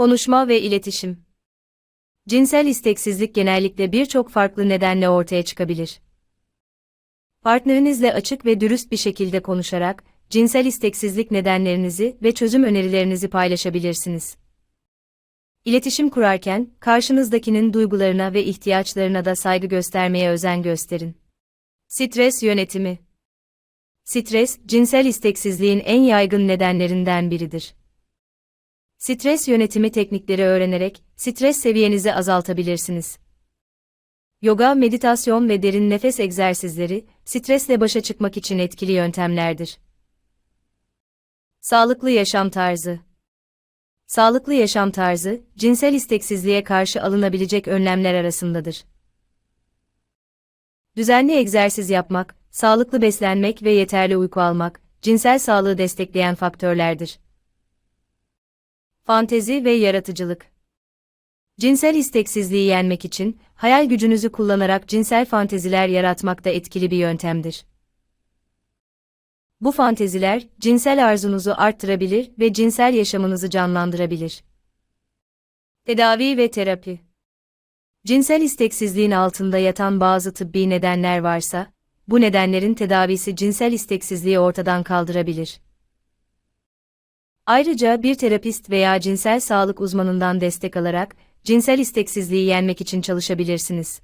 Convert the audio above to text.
Konuşma ve iletişim. Cinsel isteksizlik genellikle birçok farklı nedenle ortaya çıkabilir. Partnerinizle açık ve dürüst bir şekilde konuşarak, cinsel isteksizlik nedenlerinizi ve çözüm önerilerinizi paylaşabilirsiniz. İletişim kurarken, karşınızdakinin duygularına ve ihtiyaçlarına da saygı göstermeye özen gösterin. Stres yönetimi Stres, cinsel isteksizliğin en yaygın nedenlerinden biridir. Stres yönetimi teknikleri öğrenerek stres seviyenizi azaltabilirsiniz. Yoga, meditasyon ve derin nefes egzersizleri stresle başa çıkmak için etkili yöntemlerdir. Sağlıklı yaşam tarzı Sağlıklı yaşam tarzı, cinsel isteksizliğe karşı alınabilecek önlemler arasındadır. Düzenli egzersiz yapmak, sağlıklı beslenmek ve yeterli uyku almak, cinsel sağlığı destekleyen faktörlerdir. Fantezi ve yaratıcılık Cinsel isteksizliği yenmek için, hayal gücünüzü kullanarak cinsel fanteziler yaratmak da etkili bir yöntemdir. Bu fanteziler, cinsel arzunuzu arttırabilir ve cinsel yaşamınızı canlandırabilir. Tedavi ve terapi Cinsel isteksizliğin altında yatan bazı tıbbi nedenler varsa, bu nedenlerin tedavisi cinsel isteksizliği ortadan kaldırabilir. Ayrıca bir terapist veya cinsel sağlık uzmanından destek alarak, cinsel isteksizliği yenmek için çalışabilirsiniz.